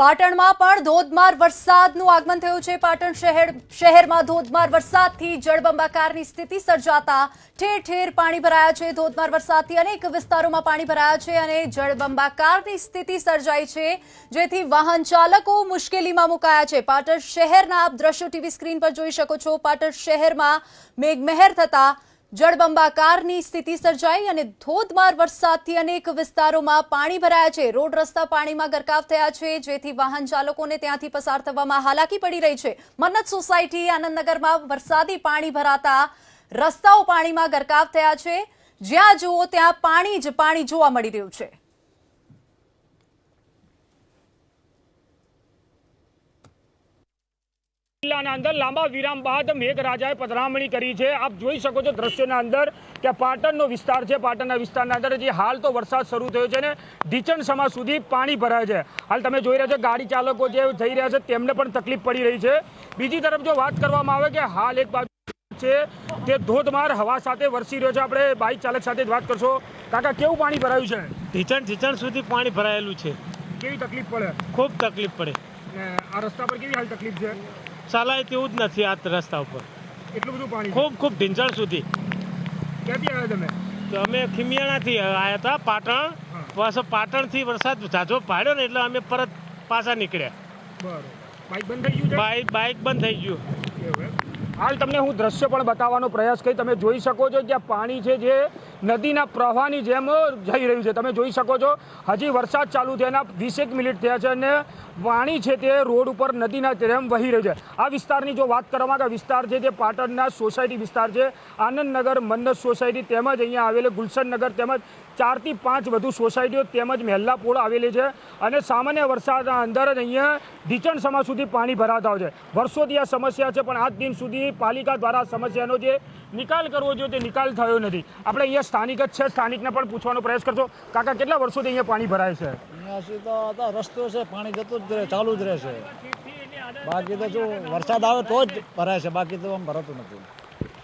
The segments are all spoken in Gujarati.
પાટણમાં પણ ધોધમાર વરસાદનું આગમન થયું છે. પાટણ શહેર, શહેરમાં ધોધમાર વરસાદથી જળબંબાકારની સ્થિતિ સર્જાતા ઠેર ઠેર પાણી ભરાયા છે. ધોધમાર વરસાદથી અનેક વિસ્તારોમાં પાણી ભરાયા છે અને જળબંબાકારની સ્થિતિ સર્જાઈ છે, જેથી વાહન ચાલકો મુશ્કેલીમાં મુકાયા છે. પાટણ શહેરના આપ દ્રશ્યો ટીવી સ્ક્રીન પર જોઈ શકો છો. પાટણ શહેરમાં મેઘમહેર થતા જળબંબાકારની સ્થિતિ સર્જાઈ અને ધોધમાર વરસાદથી અનેક વિસ્તારોમાં પાણી ભરાયા છે. રોડ રસ્તા પાણીમાં ગરકાવ થયા છે. જેથી વાહન ચાલકોને ત્યાંથી પસાર થવામાં હાલાકી પડી રહી છે. મન્નત સોસાયટી આનંદનગરમાં વરસાદી પાણી ભરાતા રસ્તાઓ પાણીમાં ગરકાવ થયા છે. જ્યાં જુઓ ત્યાં પાણી જ પાણી જોવા મળી રહ્યું છે. જિલ્લાના અંદર લાંબા વિરામ બાદ મેઘરાજાએ પધરામણી કરી છે. આપ જોઈ શકો છો દ્રશ્યોના અંદર કે પાટણનો વિસ્તાર છે. પાટણના વિસ્તારના અંદર જે હાલ તો વરસાદ શરૂ થયો છે ને ઢીચણ સમા સુધી પાણી ભરાય છે. હાલ તમે જોઈ રહ્યા છો ગાડી ચાલકો જે થઈ રહ્યા છે તેમને પણ તકલીફ પડી રહી છે. બીજી તરફ જો વાત કરવામાં આવે કે હાલ એક બાજુ છે તે ધોધમાર હવા સાથે વરસી રહ્યો છે. આપણે બાઇક ચાલક સાથે જ વાત કરશો. કાકા કેવું પાણી ભરાયું છે? ઢીચણ ઢીચણ સુધી પાણી ભરાયેલું છે. કેવી તકલીફ પડે? ખૂબ તકલીફ પડે. આ રસ્તા પર કેવી હાલ તકલીફ છે? ચાલાય તેવું જ નથી આ રસ્તા ઉપર. એટલું બધું પાણી ખૂબ ખૂબ ઢીંચણ સુધી. ક્યાંથી આવ્યા તમે? તો અમે ખીમિયાણાથી આવ્યા હતા પાટણ. પાછો પાટણથી વરસાદ ઝાઝો પાડ્યો ને એટલે અમે પરત પાછા નીકળ્યા. બાઇક બંધ થઈ ગયું બાઇક બાઇક બંધ થઈ ગયું. હાલ તમને હું દ્રશ્ય પણ બતાવવાનો પ્રયાસ કરી તમે જોઈ શકો છો કે આ પાણી છે જે નદીના પ્રવાહની જેમ જઈ રહ્યું છે. તમે જોઈ શકો છો, હજી વરસાદ ચાલુ થયાના વીસેક મિનિટ થયા છે અને પાણી છે તે રોડ ઉપર નદીના જેમ વહી રહ્યું છે. આ વિસ્તારની જો વાત કરવામાં આવે વિસ્તાર છે તે પાટણના સોસાયટી વિસ્તાર છે. આનંદનગર, મન્નત સોસાયટી તેમજ અહીંયા આવેલી ગુલશનનગર તેમજ ચારથી પાંચ વધુ સોસાયટીઓ તેમજ મહેલાપોળ આવેલી છે અને સામાન્ય વરસાદના અંદર જ અહીંયા ઢીચણ સમા સુધી પાણી ભરાતા હોય છે. વર્ષોથી આ સમસ્યા છે, પણ આજ દિન સુધી પાલિકા દ્વારા સમસ્યાનો જે નિકાલ કરવો જોઈએ તે નિકાલ થયો નથી. આપણે અહીંયા સ્થાનિક જ છે. સ્થાનિકને પણ પૂછવાનો પ્રયાસ કરશો કાકા કેટલા વર્ષોથી અહીંયા પાણી ભરાય છે? અહીંયાથી તો રસ્તો છે પાણી જતું જ રહે ચાલુ જ રહેશે બાકી તો જો વરસાદ આવે તો જ ભરાય છે બાકી તો આમ ભરાતું નથી.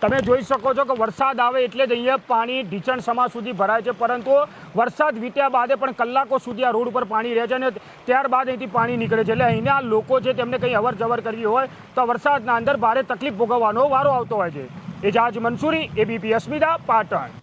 તમે જોઈ શકો છો કે વરસાદ આવે એટલે જ અહીંયા પાણી ઢીચણ સમા સુધી ભરાય છે પરંતુ વરસાદ વીત્યા બાદે પણ કલાકો સુધી આ રોડ ઉપર પાણી રહે છે અને ત્યારબાદ અહીંથી પાણી નીકળે છે. એટલે અહીંના લોકો છે તેમને કંઈ અવર જવર કરવી હોય તો વરસાદના અંદર ભારે તકલીફ ભોગવવાનો વારો આવતો હોય છે. એજાજ મંસૂરી એબીપી અસ્મિતા પાટણ.